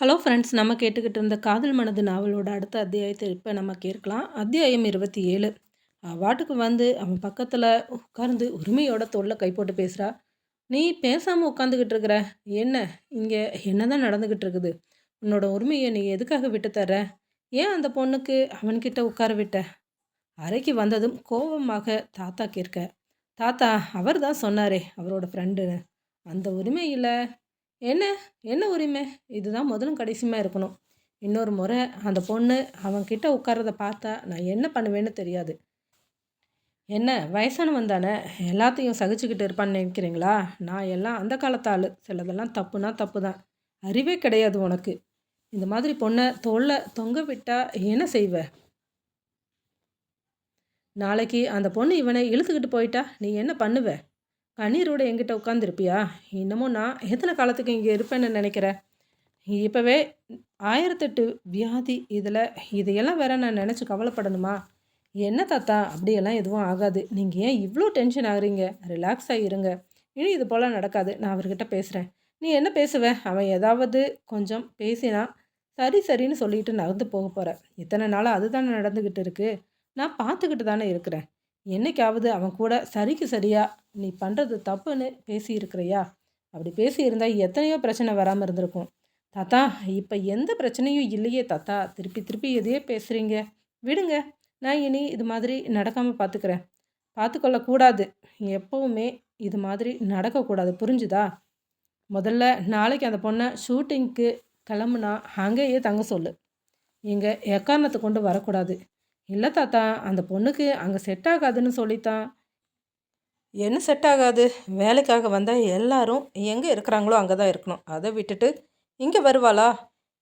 Hello friends நம்ம கேட்டுக்கிட்டு இருந்த காதல் மனது நாவலோட அடுத்த அத்தியாயத்தை இப்போ நம்ம கேட்கலாம். அத்தியாயம் இருபத்தி ஏழு. வாட்டுக்கு வந்து அவன் பக்கத்தில் உட்கார்ந்து உரிமையோட தொல்லை கை போட்டு பேசுகிறா நீ பேசாமல் உட்காந்துக்கிட்டு இருக்கிற? என்ன? இங்கே என்ன தான் நடந்துக்கிட்டு இருக்குது? உன்னோட உரிமையை நீ எதுக்காக விட்டு தர ஏன் அந்த பொண்ணுக்கு அவன்கிட்ட உட்கார விட்ட? அறைக்கு வந்ததும் கோபமாக தாத்தா கேட்க தாத்தா அவர் தான் சொன்னாரே அவரோட ஃப்ரெண்டுன்னு அந்த உரிமையில் என்ன? என்ன உரிமை? இதுதான் முதலும் கடைசியமாக இருக்கணும். இன்னொரு முறை அந்த பொண்ணு அவன்கிட்ட உட்காரத பார்த்தா நான் என்ன பண்ணுவேன்னு தெரியாது. என்ன? வயசானவன் தானே? எல்லாத்தையும் சகிச்சுக்கிட்டு இருப்பான்னு நினைக்கிறீங்களா? நான் எல்லாம் அந்த காலத்தாள் சிலதெல்லாம் தப்புனா தப்பு தான் அறிவே கிடையாது உனக்கு. இந்த மாதிரி பொண்ணை தொல்லை தொங்க விட்டா என்ன செய்வ? நாளைக்கு அந்த பொண்ணு இவனை இழுத்துக்கிட்டு போயிட்டா நீ என்ன பண்ணுவே? கண்ணீரோடு எங்கிட்ட உட்காந்துருப்பியா இன்னமும் நான் எத்தனை காலத்துக்கு இங்கே இருப்பேன்னு நினைக்கிறேன் இப்போவே ஆயிரத்தெட்டு வியாதி இதில் இதையெல்லாம் வேற நான் நினச்சி கவலைப்படணுமா? என்ன தாத்தா? அப்படியெல்லாம் எதுவும் ஆகாது. நீங்கள் ஏன் இவ்வளோ டென்ஷன் ஆகுறீங்க? ரிலாக்ஸ் ஆகிருங்க இனி இது போல் நடக்காது. நான் அவர்கிட்ட பேசுகிறேன் நீ என்ன பேசுவ? அவன் ஏதாவது கொஞ்சம் பேசினா சரி சரின்னு சொல்லிட்டு நடந்து போக போகிற இத்தனை நாளாக அதுதானே நடந்துக்கிட்டு இருக்குது நான் பார்த்துக்கிட்டு தானே இருக்கிறேன். என்னைக்காவது அவன் கூட சரிக்கு சரியா நீ பண்ணுறது தப்புன்னு பேசியிருக்கிறியா? அப்படி பேசியிருந்தால் எத்தனையோ பிரச்சனை வராமல் இருந்திருக்கும். தாத்தா இப்போ எந்த பிரச்சனையும் இல்லையே தாத்தா. திருப்பி திருப்பி எதையே பேசுகிறீங்க விடுங்க. நான் இனி இது மாதிரி நடக்காமல் பார்த்துக்கிறேன் பார்த்துக்கொள்ளக்கூடாது எப்போவுமே இது மாதிரி நடக்கக்கூடாது புரிஞ்சுதா? முதல்ல நாளைக்கு அந்த பொண்ணை ஷூட்டிங்க்கு கிளம்புனா அங்கேயே தங்க சொல்லு. இங்கே எக்காரணத்தை கொண்டு வரக்கூடாது. இல்லை தாத்தா அந்த பொண்ணுக்கு அங்கே செட் ஆகாதுன்னு சொல்லித்தான். என்ன செட் ஆகாது? வேலைக்காக வந்தால் எல்லாரும் எங்கே இருக்கிறாங்களோ அங்கே தான் இருக்கணும். அதை விட்டுட்டு இங்கே வருவாளா?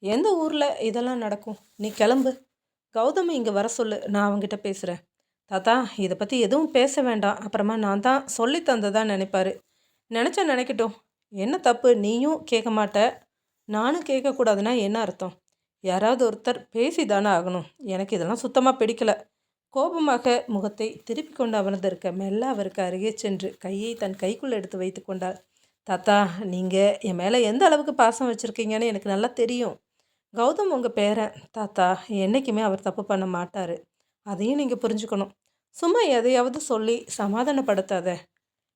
எந்த ஊரில் இதெல்லாம் நடக்கும்? நீ கிளம்பு. கௌதமி இங்கே வர சொல்லு. நான் அவங்ககிட்ட பேசுகிறேன் தாத்தா இதை பற்றி எதுவும் பேச வேண்டாம். அப்புறமா நான் தான் சொல்லி தந்ததான் நினைப்பாரு. நினச்சா நினைக்கட்டும். என்ன தப்பு? நீயும் கேட்க மாட்ட. நானும் கேட்கக்கூடாதுன்னா என்ன அர்த்தம்? யாராவது ஒருத்தர் பேசிதானே ஆகணும். எனக்கு இதெல்லாம் சுத்தமாக பிடிக்கல. கோபமாக முகத்தை திருப்பி கொண்டு அமர்ந்திருக்க மெல்ல அவருக்கு அருகே சென்று கையை தன் கைக்குள் எடுத்து வைத்து கொண்டாள். தாத்தா நீங்கள் என் மேலே எந்த அளவுக்கு பாசம் வச்சுருக்கீங்கன்னு எனக்கு நல்லா தெரியும். கௌதம் உங்கள் பேரன். தாத்தா என்றைக்குமே அவர் தப்பு பண்ண மாட்டார். அதையும் நீங்கள் புரிஞ்சுக்கணும். சும்மா எதையாவது சொல்லி சமாதானப்படுத்தாத.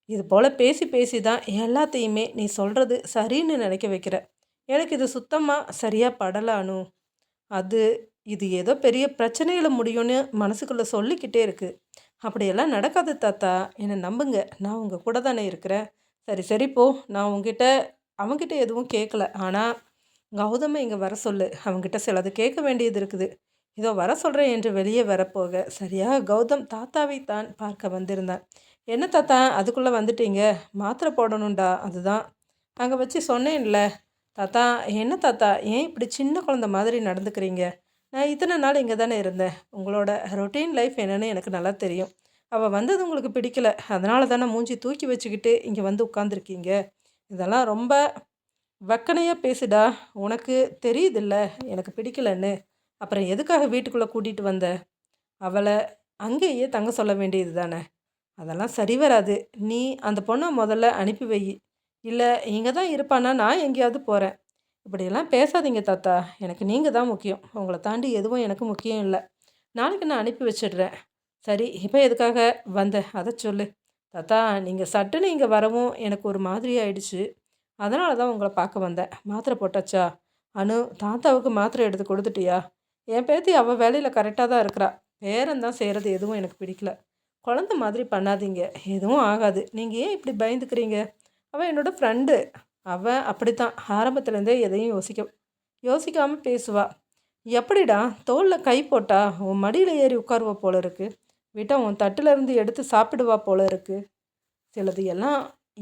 இது போல் பேசி பேசி தான் எல்லாத்தையுமே நீ சொல்கிறது சரின்னு நினைக்க வைக்கிற. எனக்கு இது சுத்தமாக சரியாக படலானு. அது இது ஏதோ பெரிய பிரச்சனையில் முடியும்னு மனசுக்குள்ளே சொல்லிக்கிட்டே இருக்குது அப்படியெல்லாம் நடக்காது தாத்தா. என்னை நம்புங்க. நான் உங்கள் கூட தானே இருக்கிறேன். சரி சரி போ. நான் உங்ககிட்ட அவங்ககிட்ட எதுவும் கேட்கல ஆனால் கௌதமை இங்கே வர சொல்லு. அவங்ககிட்ட சிலது கேட்க வேண்டியது இருக்குது. இதோ வர சொல்கிறேன் என்று வெளியே வரப்போக. சரியாக கௌதம் தாத்தாவை தான் பார்க்க வந்திருந்தான். என்ன தாத்தா? அதுக்குள்ளே வந்துட்டீங்க. மாத்திரை போடணுண்டா அதுதான். அங்கே வச்சு சொன்னேன்ல. தாத்தா என்ன தாத்தா ஏன் இப்படி சின்ன குழந்த மாதிரி நடந்துக்கிறீங்க? நான் இத்தனை நாள் இங்கே தானே இருந்தேன். உங்களோட ரொட்டீன் லைஃப் என்னென்னு எனக்கு நல்லா தெரியும். அவள் வந்தது உங்களுக்கு பிடிக்கல. அதனால தானே மூஞ்சி தூக்கி வச்சுக்கிட்டு இங்கே வந்து உட்காந்துருக்கீங்க இதெல்லாம் ரொம்ப வக்கனையாக பேசுடா. உனக்கு தெரியுதில்ல எனக்கு பிடிக்கலன்னு. அப்புறம் எதுக்காக வீட்டுக்குள்ளே கூட்டிகிட்டு வந்த? அவளை அங்கேயே தங்க சொல்ல வேண்டியது தானே அதெல்லாம் சரி வராது. நீ அந்த பொண்ணை முதல்ல அனுப்பி வை. இல்லை இங்கே தான் இருப்பானா? நான் எங்கேயாவது போகிறேன் இப்படியெல்லாம் பேசாதீங்க தாத்தா. எனக்கு நீங்கள் தான் முக்கியம். உங்களை தாண்டி எதுவும் எனக்கு முக்கியம் இல்லை. நாளைக்கு நான் அனுப்பி வச்சிடுறேன். சரி இப்போ எதுக்காக வந்த? அதை சொல்லு. தாத்தா நீங்கள் சட்டுன்னு இங்கே வரவும் எனக்கு ஒரு மாதிரி ஆயிடுச்சு. அதனால தான் உங்களை பார்க்க வந்தேன். மாத்திரை போட்டாச்சா? அனு தாத்தாவுக்கு மாத்திரை எடுத்து கொடுத்துட்டியா? என் பேத்தி அவள் வேலையில் கரெக்டாக தான் இருக்கிறா. பேரன் தான் செய்கிறது எதுவும் எனக்கு பிடிக்கல. குழந்த மாதிரி பண்ணாதீங்க. எதுவும் ஆகாது. நீங்கள் ஏன் இப்படி பயந்துக்கிறீங்க? அவன் என்னோடய ஃப்ரெண்டு அவன் அப்படித்தான். ஆரம்பத்துலேருந்தே எதையும் யோசிக்க யோசிக்காமல் பேசுவா. எப்படிடா தோளில் கை போட்டா உன் மடியில் ஏறி உட்காருவா போல இருக்கு. விட்டால் உன் தட்டிலேருந்து எடுத்து சாப்பிடுவா போல இருக்கு. சிலது எல்லாம்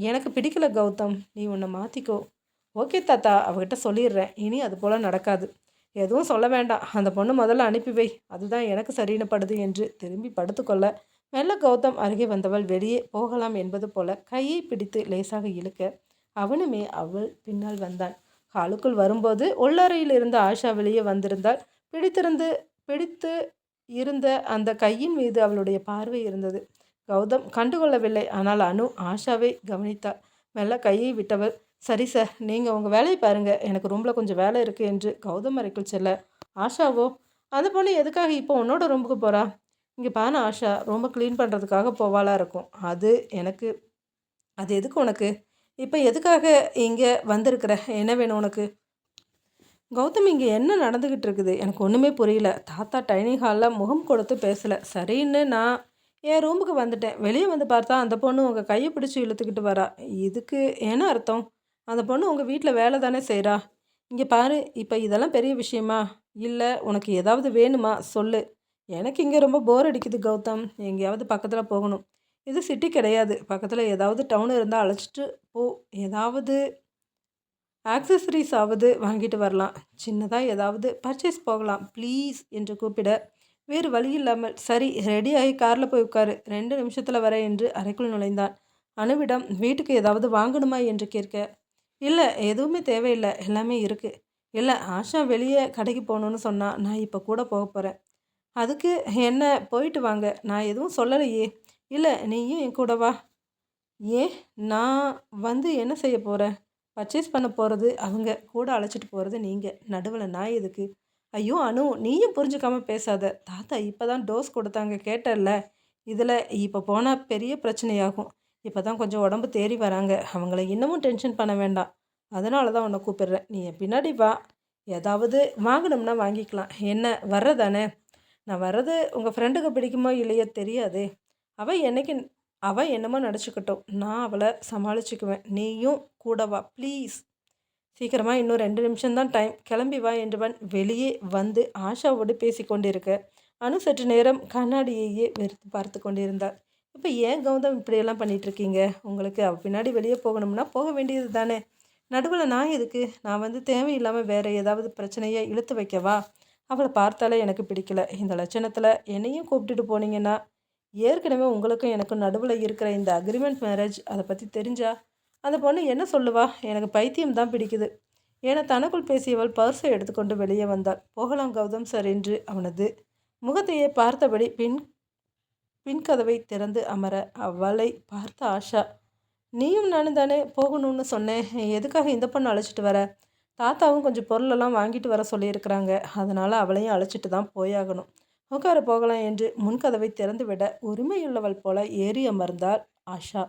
எனக்கு பிடிக்கல கௌதம். நீ உன்னை மாற்றிக்கோ ஓகே தாத்தா அவகிட்ட சொல்லிடுறேன். இனி அது போல் நடக்காது. எதுவும் சொல்ல வேண்டாம். அந்த பொண்ணு முதல்ல அனுப்பி வை. அதுதான் எனக்கு சரியினப்படுது என்று திரும்பி படுத்துக்கொள்ள மெல்ல கௌதம் அருகே வந்தவள் வெளியே போகலாம் என்பது போல கையை பிடித்து லேசாக இழுக்க அவனுமே அவள் பின்னால் வந்தான். ஹாலுக்குள் வரும்போது உள்ளறையில் இருந்த ஆஷா வெளியே வந்திருந்தால் பிடித்திருந்து பிடித்து இருந்த அந்த கையின் மீது அவளுடைய பார்வை இருந்தது. கௌதம் கண்டுகொள்ளவில்லை. ஆனால் அனு ஆஷாவை கவனித்தாள். மெல்ல கையை விட்டவள் சரி சார் நீங்கள் உங்கள் வேலையை பாருங்கள் எனக்கு ரூமில் கொஞ்சம் வேலை இருக்குது என்று கௌதம் அறைக்குள் செல்ல ஆஷாவோ? அந்த பொண்ணு எதுக்காக இப்போ உன்னோட ரூமுக்கு போகிறா இங்கே பாரு ஆஷா ரொம்ப க்ளீன் பண்ணுறதுக்காக போவாளாக இருக்கும். அது எனக்கு அது எதுக்கு உனக்கு? இப்போ எதுக்காக இங்கே வந்திருக்கிற? என்ன வேணும் உனக்கு? கௌதம் இங்கே என்ன நடந்துக்கிட்டு இருக்குது? எனக்கு ஒன்றுமே புரியல. தாத்தா டைனிங் ஹாலில் முகம் கொடுத்து பேசலை. சரின்னு நான் என் ரூமுக்கு வந்துட்டேன். வெளியே வந்து பார்த்தா அந்த பொண்ணு உங்கள் கையை பிடிச்சி இழுத்துக்கிட்டு வரா. இதுக்கு என்ன அர்த்தம்? அந்த பொண்ணு உங்கள் வீட்டில் வேலை தானே செய்கிறா இங்கே பாரு இப்போ இதெல்லாம் பெரிய விஷயமா? இல்லை உனக்கு ஏதாவது வேணுமா? சொல்லு. எனக்கு இங்கே ரொம்ப போர் அடிக்குது கௌதம். எங்கேயாவது பக்கத்தில் போகணும். இது சிட்டி கிடையாது. பக்கத்தில் ஏதாவது டவுன் இருந்தால் அழைச்சிட்டு போ. ஏதாவது ஆக்சசரிஸ் ஆவது வாங்கிட்டு வரலாம். சின்னதாக ஏதாவது பர்ச்சேஸ் போகலாம். ப்ளீஸ் என்று கூப்பிட. வேறு வழி இல்லாமல் சரி ரெடியாகி காரில் போய் உட்காரு. ரெண்டு நிமிஷத்தில் வர என்று அறைக்குள் நுழைந்தான். அணுவிடம் வீட்டுக்கு ஏதாவது வாங்கணுமா? என்று கேட்க இல்லை எதுவுமே தேவையில்லை. எல்லாமே இருக்குது இல்லை ஆஷா வெளியே கடைக்கு போகணுன்னு சொன்னால் நான் இப்போ கூட போக போகிறேன் அதுக்கு என்ன போயிட்டு வாங்க. நான் எதுவும் சொல்லலையே. இல்லை நீயும் என் கூட வா. ஏன் நான் வந்து என்ன செய்ய போகிறேன் பர்ச்சேஸ் பண்ண போகிறது அவங்க கூட அழைச்சிட்டு போகிறது நீங்கள் நடுவில் நான் எதுக்கு? ஐயோ அனு நீயும் புரிஞ்சுக்காம பேசாத. தாத்தா இப்போ தான் டோஸ் கொடுத்தாங்க கேட்டல இதில் இப்போ போனால் பெரிய பிரச்சனையாகும். இப்போ தான் கொஞ்சம் உடம்பு தேறி வராங்க. அவங்கள இன்னமும் டென்ஷன் பண்ண வேண்டாம். அதனால தான் உன்னை கூப்பிடுறேன். நீ என் பின்னாடி வா. ஏதாவது வாங்கணும்னா வாங்கிக்கலாம். என்ன வர்றதானே? நான் வர்றது உங்கள் ஃப்ரெண்டுக்கு பிடிக்குமோ இல்லையோ தெரியாது. அவள் என்னைக்கு அவள் என்னமோ நடிச்சுக்கிட்டோம். நான் அவளை சமாளிச்சுக்குவேன். நீயும் கூட வா ப்ளீஸ் சீக்கிரமாக இன்னும் ரெண்டு நிமிஷம்தான் டைம் கிளம்பி வா என்றவன் வெளியே வந்து ஆஷாவோடு பேசி கொண்டிருக்க அனு சற்று நேரம் கண்ணாடியையே வெறுத்து பார்த்து கொண்டிருந்தார் இப்போ ஏன் கௌதம் இப்படியெல்லாம் பண்ணிகிட்ருக்கீங்க உங்களுக்கு அவள் பின்னாடி வெளியே போகணும்னா போக வேண்டியது தானே நடுவில் நான் எதுக்கு? நான் வந்து தேவையில்லாமல் வேறு ஏதாவது பிரச்சனையை இழுத்து வைக்கவா? அவளை பார்த்தாலே எனக்கு பிடிக்கல. இந்த லட்சணத்தில் என்னையும் கூப்பிட்டுட்டு போனீங்கன்னா ஏற்கனவே உங்களுக்கும் எனக்கும் நடுவில் இருக்கிற இந்த அக்ரிமெண்ட் மேரேஜ் அதை பற்றி தெரிஞ்சா அந்த பொண்ணு என்ன சொல்லுவா? எனக்கு பைத்தியம் தான் பிடிக்குது. ஏன்னா தனக்குள் பேசியவள் பர்ஸை எடுத்துக்கொண்டு வெளியே வந்தாள். போகலாம் கௌதம் சார் என்று அவனது முகத்தையே பார்த்தபடி பின் பின்கதவை திறந்து அமர அவளை பார்த்த ஆஷா நீயும் நானும் தானே போகணும்னு சொன்னேன். எதுக்காக இந்த பொண்ணு அழைச்சிட்டு வர? தாத்தாவும் கொஞ்சம் பொருளெல்லாம் வாங்கிட்டு வர சொல்லியிருக்கிறாங்க. அதனால் அவளையும் அழைச்சிட்டு தான் போயாகணும். உட்கார போகலாம் என்று முன்கதவை திறந்துவிட உரிமையுள்ளவள் போல ஏறி அமர்ந்தாள் ஆஷா.